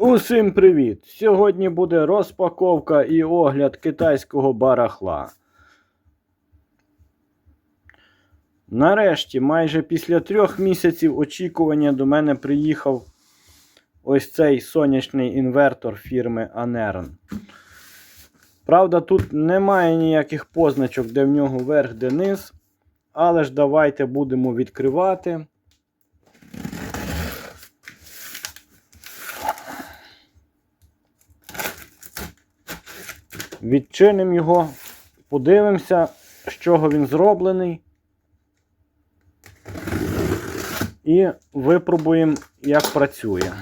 Усім привіт! Сьогодні буде розпаковка і огляд китайського барахла. Нарешті, майже після трьох місяців очікування до мене приїхав ось цей сонячний інвертор фірми Anern. Правда, тут немає ніяких позначок, де в нього верх, де низ. Але ж давайте будемо відкривати. Відчинимо його, подивимося, з чого він зроблений. І випробуємо, як працює.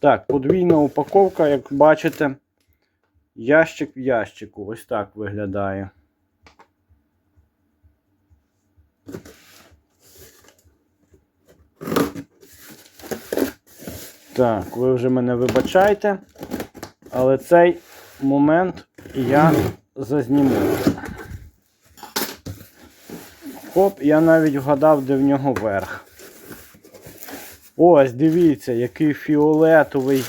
Так, подвійна упаковка, як бачите, ящик в ящику. Ось так виглядає. Так, ви вже мене вибачайте, але цей момент я зазніму. Хоп, я навіть вгадав, де в нього верх. Ось, дивіться, який фіолетовий,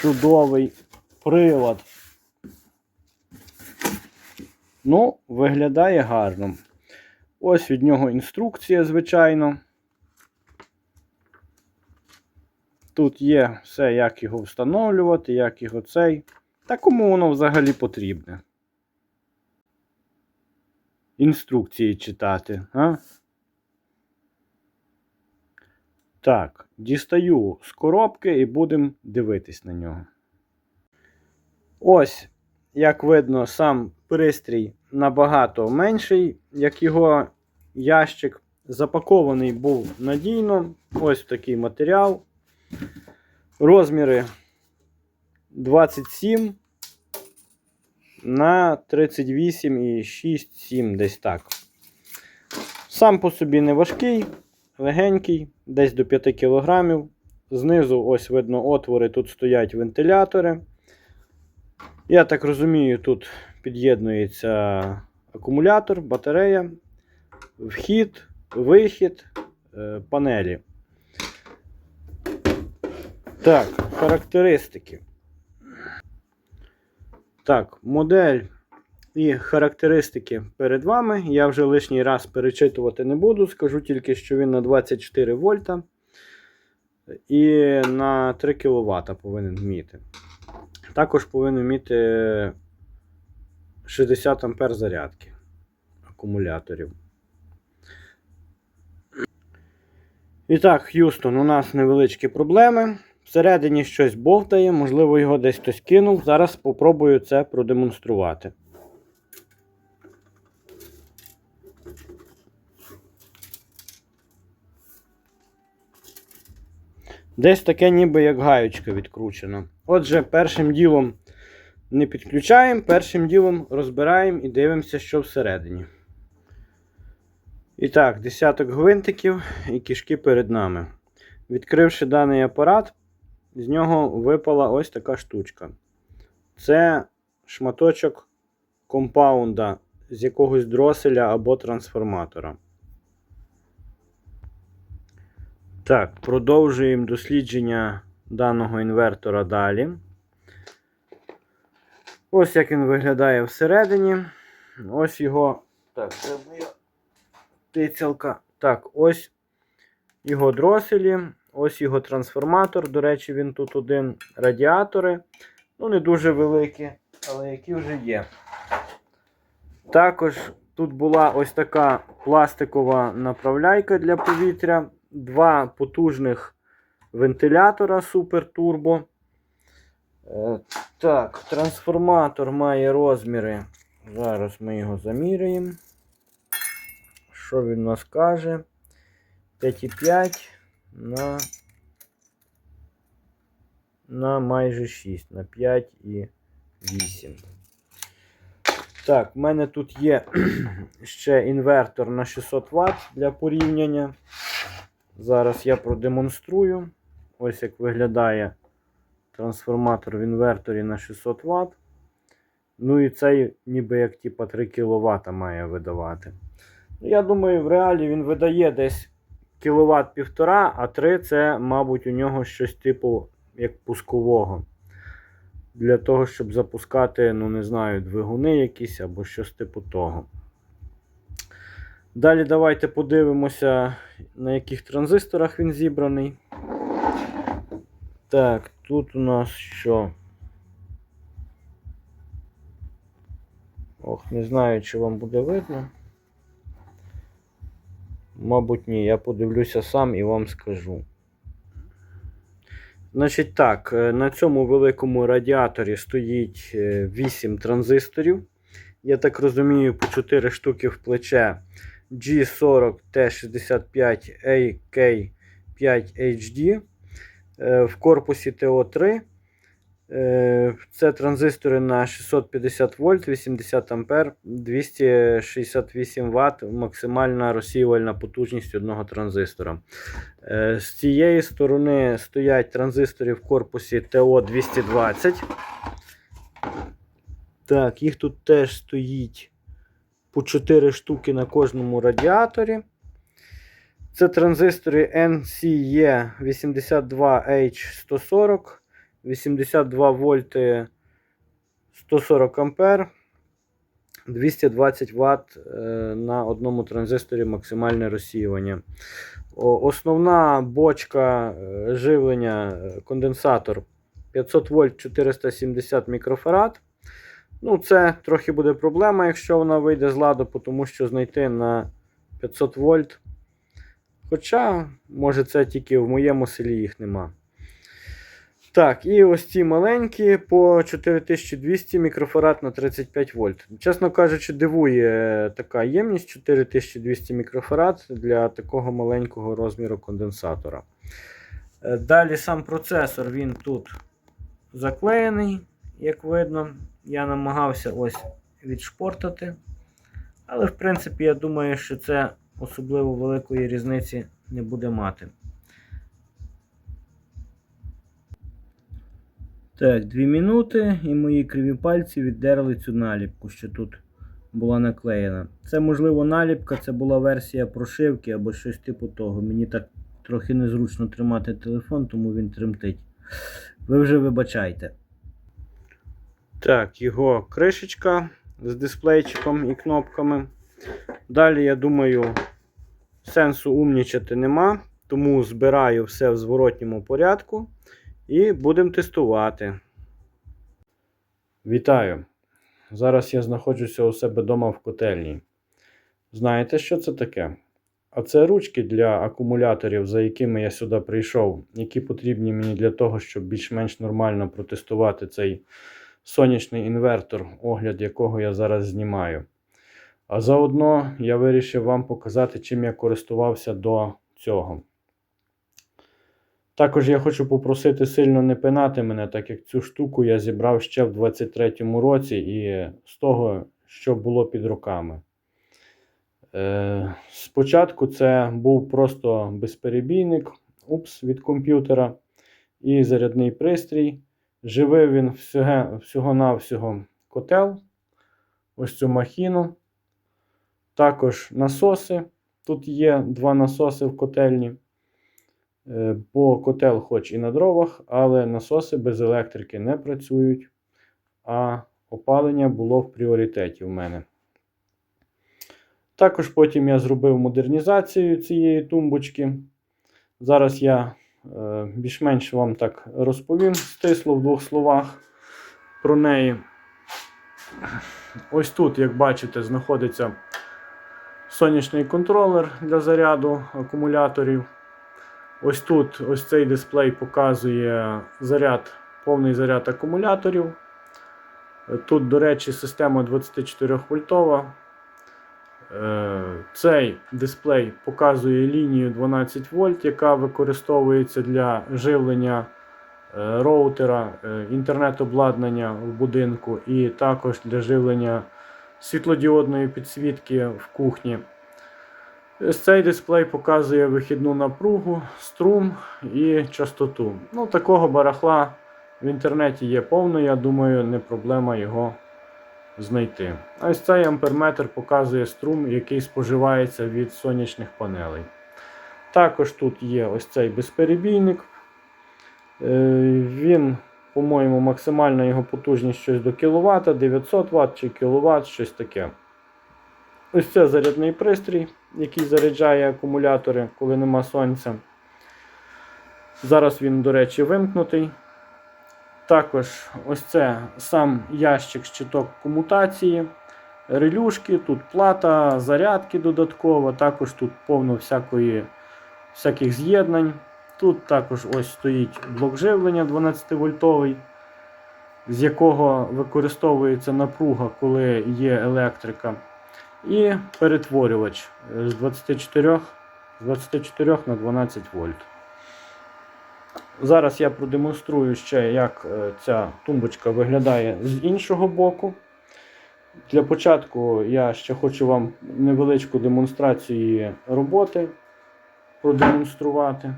чудовий прилад. Ну, виглядає гарно. Ось від нього інструкція, звичайно. Тут є все, як його встановлювати, як його цей. Та кому воно взагалі потрібне. Інструкції читати, а? Так, дістаю з коробки і будемо дивитись на нього. Ось, як видно, сам пристрій набагато менший, як його ящик. Запакований був надійно. Ось такий матеріал. Розміри 27 на 38 і 6, 7, десь так. Сам по собі не важкий, легенький, десь до 5 кг. Знизу, ось видно, отвори, тут стоять вентилятори. Я так розумію, тут під'єднується акумулятор, батарея, вхід, вихід, е, панелі. Так, характеристики. Так, модель і характеристики перед вами. Я вже лишній раз перечитувати не буду. Скажу тільки, що він на 24 вольта і на 3 кВт повинен вміти. Також повинен вміти 60 А зарядки акумуляторів. І так, Х'юстон, у нас невеличкі проблеми. Всередині щось бовтає, можливо, його десь хтось кинув. Зараз спробую це продемонструвати. Десь таке ніби як гаючка відкручена. Отже, першим ділом не підключаємо, першим ділом розбираємо і дивимося, що всередині. І так, десяток гвинтиків і кишки перед нами. Відкривши даний апарат, з нього випала ось така штучка. Це шматочок компаунда з якогось дроселя або трансформатора. Так, продовжуємо дослідження даного інвертора далі. Ось як він виглядає всередині. Ось його. Так, це моя тицялка. Так, ось його дроселі. Ось його трансформатор. До речі, він тут один радіатори. Ну, не дуже великі, але які вже є. Також тут була ось така пластикова направляйка для повітря. Два потужних вентилятора Супер Турбо. Е, Так, трансформатор має розміри. Зараз ми його заміряємо. Що він у нас каже? 5,5 на на майже 6, на 5 і 8. Так, в мене тут є ще інвертор на 600 Вт для порівняння. Зараз я продемонструю. Ось як виглядає трансформатор в інверторі на 600 Вт. Ну і цей ніби як типа 3 кВт має видавати. Я думаю, в реалі він видає десь кіловат півтора, а 3 це, мабуть, у нього щось типу як пускового. Для того, щоб запускати, ну не знаю, двигуни якісь або щось типу того. Далі давайте подивимося, на яких транзисторах він зібраний. Так, тут у нас що? Ох, не знаю, чи вам буде видно. Мабуть, ні, я подивлюся сам і вам скажу. Значить так, е, на цьому великому радіаторі стоїть 8 транзисторів. Я так розумію, по 4 штуки в плече G40T65AK5HD. Е, В корпусі ТО3. Е, Це транзистори на 650 вольт, 80 ампер, 268 Вт, максимальна розсіювальна потужність одного транзистора. Е, З цієї сторони стоять транзистори в корпусі ТО220. Так, їх тут теж стоїть по 4 штуки на кожному радіаторі. Це транзистори NCE 82H140, 82 вольти 140 ампер, 220 Вт е, на одному транзисторі максимальне розсіювання. Основна бочка е, живлення е, конденсатор 500 вольт 470 мікрофарад. Ну, це трохи буде проблема, якщо вона вийде з ладу, тому що знайти на 500 вольт. Хоча, може, це тільки в моєму селі їх нема. Так, і ось ці маленькі по 4200 мікрофарад на 35 вольт. Чесно кажучи, дивує така ємність 4200 мікрофарад для такого маленького розміру конденсатора. Е, Далі сам процесор він тут заклеєний, як видно. Я намагався ось відшпортати. Але, в принципі, я думаю, що це особливо великої різниці не буде мати. Так, 2 минути і мої криві пальці віддерли цю наліпку, що тут була наклеєна. Це, можливо, наліпка, це була версія прошивки або щось типу того. Мені так трохи незручно тримати телефон, тому він тремтить. Ви вже вибачайте. Так, його кришечка з дисплейчиком і кнопками. Далі, я думаю, сенсу умнічати нема, тому збираю все в зворотньому порядку і будемо тестувати. Вітаю! Зараз я знаходжуся у себе вдома в котельні. Знаєте, що це таке? А це ручки для акумуляторів, за якими я сюди прийшов, які потрібні мені для того, щоб більш-менш нормально протестувати цей сонячний інвертор, огляд якого я зараз знімаю. А заодно я вирішив вам показати, чим я користувався до цього. Також я хочу попросити сильно не пинати мене, так як цю штуку я зібрав ще в 23-му році і з того, що було під руками. Е, спочатку це був просто безперебійник упс, від комп'ютера і зарядний пристрій. Живив він всього, всього-навсього котел, ось цю махіну. Також насоси. Тут є два насоси в котельні. Е, Бо котел хоч і на дровах, але насоси без електрики не працюють. А опалення було в пріоритеті в мене. Також потім я зробив модернізацію цієї тумбочки. Зараз я е, більш-менш вам так розповім стисло в двох словах про неї. Ось тут, як бачите, знаходиться сонячний контролер для заряду акумуляторів. Ось тут ось цей дисплей показує заряд, повний заряд акумуляторів. Тут, до речі, система 24 вольтова. Е, Цей дисплей показує лінію 12 вольт, яка використовується для живлення е, роутера, е, інтернет-обладнання в будинку, і також для живлення світлодіодної підсвітки в кухні. Цей дисплей показує вихідну напругу, струм і частоту. Ну, Такого барахла в інтернеті є повно, я думаю, не проблема його знайти. Ось цей амперметр показує струм, який споживається від сонячних панелей. Також тут є ось цей безперебійник. Е, Він, по-моєму, максимальна його потужність щось до кВт, 900 Вт чи кВт, щось таке. Ось це зарядний пристрій, який заряджає акумулятори, коли нема сонця. Зараз він, до речі, вимкнутий. Також ось це сам ящик щиток комутації, релюшки, тут плата, зарядки додатково, також тут повно всякої, всяких з'єднань. Тут також ось стоїть блок живлення 12 вольтовий, з якого використовується напруга, коли є електрика. І перетворювач з 24, з 24 на 12 вольт. Зараз я продемонструю ще, як е, ця тумбочка виглядає з іншого боку. Для початку я ще хочу вам невеличку демонстрацію роботи продемонструвати.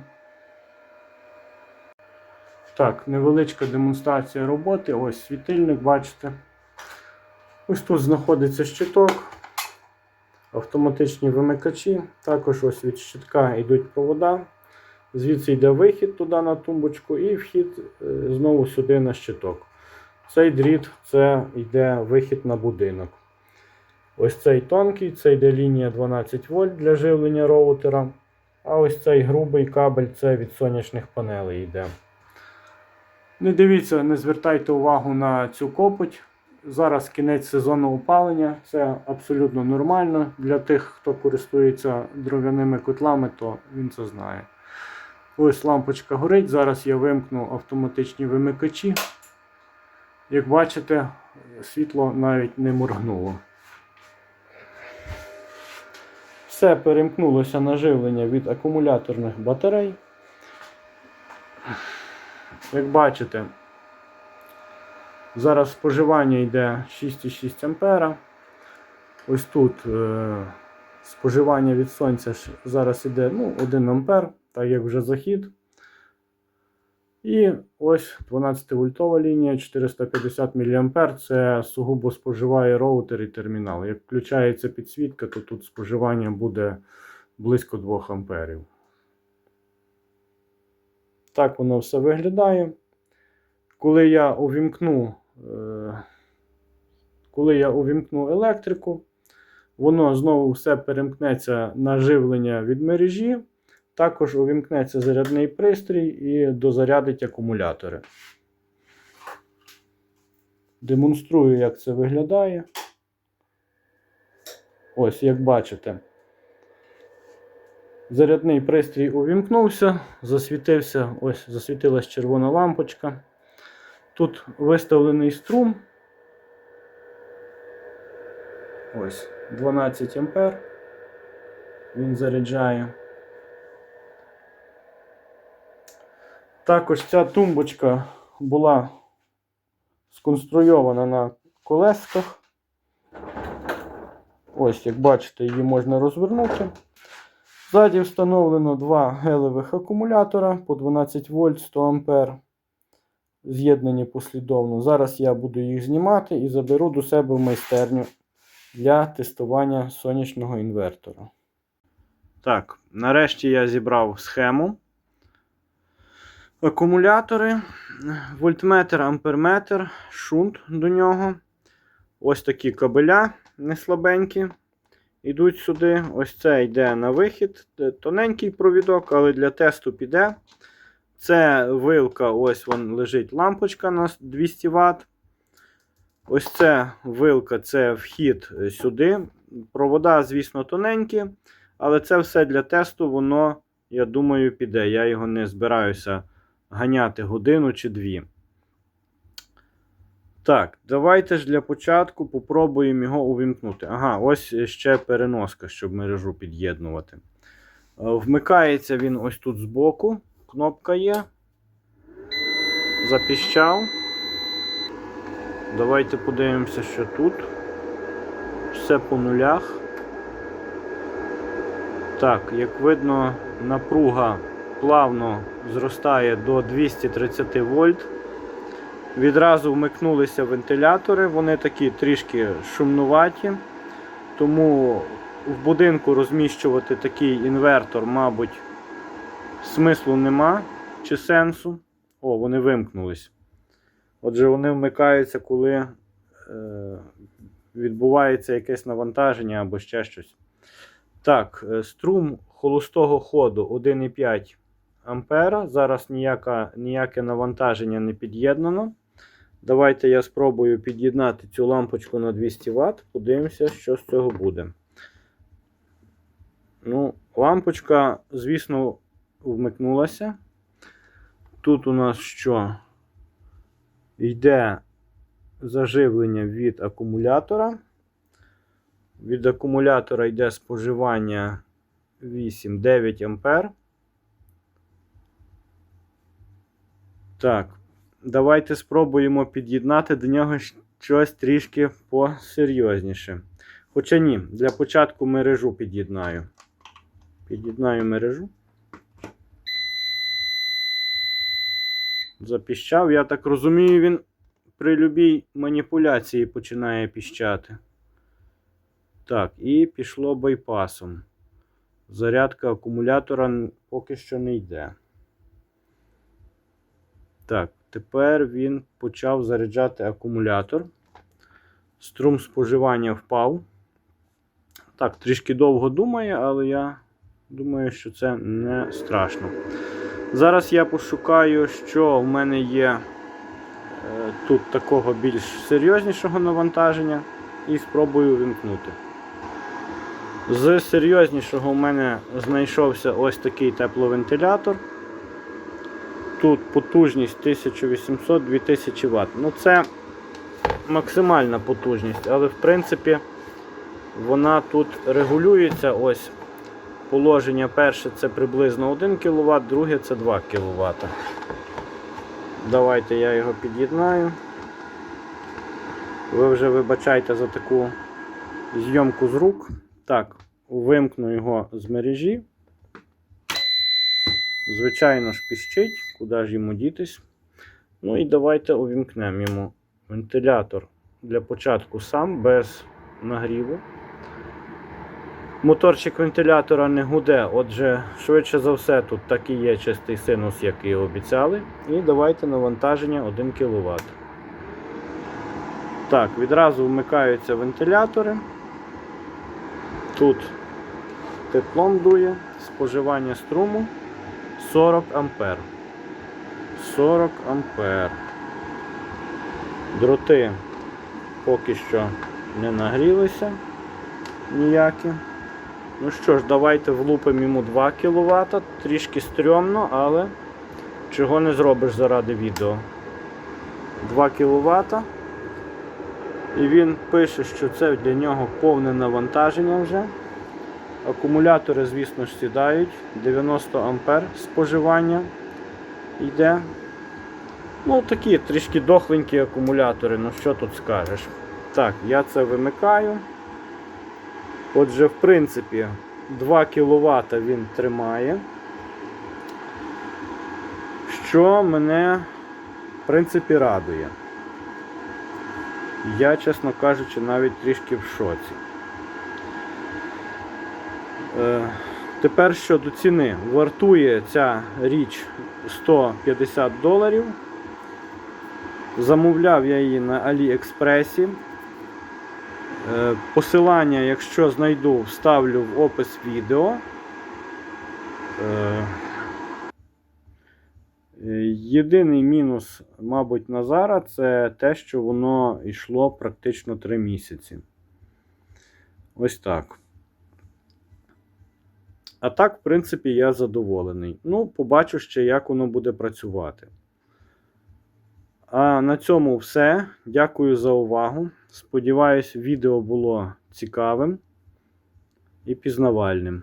Так, невеличка демонстрація роботи. Ось світильник, бачите. Ось тут знаходиться щиток, автоматичні вимикачі. Також ось від щитка йдуть провода. Звідси йде вихід туди на тумбочку і вхід е, знову сюди на щиток. Цей дріт це йде вихід на будинок. Ось цей тонкий, це йде лінія 12 вольт для живлення роутера. А ось цей грубий кабель це від сонячних панелей йде. Не дивіться, не звертайте увагу на цю копоть. Зараз кінець сезону опалення. Це абсолютно нормально. Для тих, хто користується дров'яними котлами, то він це знає. Ось лампочка горить. Зараз я вимкну автоматичні вимикачі. Як бачите, світло навіть не моргнуло. Все перемкнулося на живлення від акумуляторних батарей. Як бачите, зараз споживання йде 6,6 А. Ось тут е, споживання від сонця зараз йде ну, 1 ампер, так як вже захід. І ось 12 вольтова лінія 450 мА. Це сугубо споживає роутер і термінал. Як включається підсвітка, то тут споживання буде близько 2 амперів. Так воно все виглядає. Коли я увімкну, коли я увімкну електрику, воно знову все перемкнеться на живлення від мережі. Також увімкнеться зарядний пристрій і дозарядить акумулятори. Демонструю, як це виглядає. Ось, як бачите, зарядний пристрій увімкнувся, засвітився, ось засвітилась червона лампочка. Тут виставлений струм. Ось 12 ампер. Він заряджає. Також ця тумбочка була сконструйована на колесках. Ось, як бачите, її можна розвернути. Ззаді встановлено два гелевих акумулятора по 12 вольт 100 ампер. З'єднані послідовно. Зараз я буду їх знімати і заберу до себе в майстерню для тестування сонячного інвертора. Так, нарешті я зібрав схему. Акумулятори, вольтметр, амперметр, шунт до нього. Ось такі кабеля неслабенькі. Йдуть сюди. Ось це йде на вихід. Тоненький провідок, але для тесту піде. Це вилка, ось вон лежить лампочка на 200 Вт. Ось це вилка це вхід сюди. Провода, звісно, тоненькі, але це все для тесту, воно, я думаю, піде. Я його не збираюся ганяти годину чи дві. Так, давайте ж для початку попробуємо його увімкнути. Ага, ось ще переноска, щоб мережу під'єднувати. Е, Вмикається він ось тут збоку. Кнопка є. Запіщав. Давайте подивимося, що тут. Все по нулях. Так, як видно, напруга плавно зростає до 230 вольт. Відразу вмикнулися вентилятори, вони такі трішки шумнуваті. Тому в будинку розміщувати такий інвертор, мабуть, смислу нема чи сенсу. О, вони вимкнулись. Отже, вони вмикаються, коли е, відбувається якесь навантаження або ще щось. Так, е, струм холостого ходу 1,5 ампера. Зараз ніяка, ніяке навантаження не під'єднано. Давайте я спробую під'єднати цю лампочку на 200 Вт. Подивимося, що з цього буде. Ну, лампочка, звісно, вмикнулася. Тут у нас що? Йде заживлення від акумулятора. Від акумулятора йде споживання 8-9 ампер. Так, давайте спробуємо під'єднати до нього щось трішки посерйозніше. Хоча ні, для початку мережу під'єднаю. Під'єднаю мережу. Запіщав. Я так розумію, він при любій маніпуляції починає піщати. Так, і пішло байпасом. Зарядка акумулятора поки що не йде. Так, тепер він почав заряджати акумулятор. Струм споживання впав. Так, трішки довго думає, але я думаю, що це не страшно. Зараз я пошукаю, що в мене є е, тут такого більш серйознішого навантаження, і спробую вимкнути. З серйознішого в мене знайшовся ось такий тепловентилятор. Тут потужність 1800-2000 Вт. Ну, це максимальна потужність, але в принципі вона тут регулюється. Ось положення перше це приблизно 1 кВт, друге це 2 кВт. Давайте я його під'єднаю. Ви вже вибачайте за таку зйомку з рук. Так, вимкну його з мережі. Звичайно ж піщить, куди ж йому дітись. Ну і давайте увімкнемо йому вентилятор для початку сам без нагріву. Моторчик вентилятора не гуде, отже, швидше за все, тут так є чистий синус, як і обіцяли. І давайте навантаження 1 кВт. Так, відразу вмикаються вентилятори. Тут теплом дує, споживання струму 40 ампер. 40 ампер. Дроти поки що не нагрілися ніякі. Ну що ж, давайте влупимо йому 2 кВт. Трішки стрьомно, але чого не зробиш заради відео. 2 кВт. І він пише, що це для нього повне навантаження вже. Акумулятори, звісно ж, сідають. 90 ампер споживання йде. Ну, такі трішки дохленькі акумулятори, ну що тут скажеш. Так, я це вимикаю. Отже, в принципі, 2 кВт він тримає. Що мене, в принципі, радує. Я, чесно кажучи, навіть трішки в шоці. Е, тепер щодо ціни. Вартує ця річ 150 доларів. Замовляв я її на Аліекспресі. Е, Посилання, якщо знайду, вставлю в опис відео. Е, Єдиний мінус, мабуть, Назара це те, що воно йшло практично 3 місяці. Ось так. А так, в принципі, я задоволений. Ну, побачу ще, як воно буде працювати. А на цьому все. Дякую за увагу. Сподіваюсь, відео було цікавим і пізнавальним.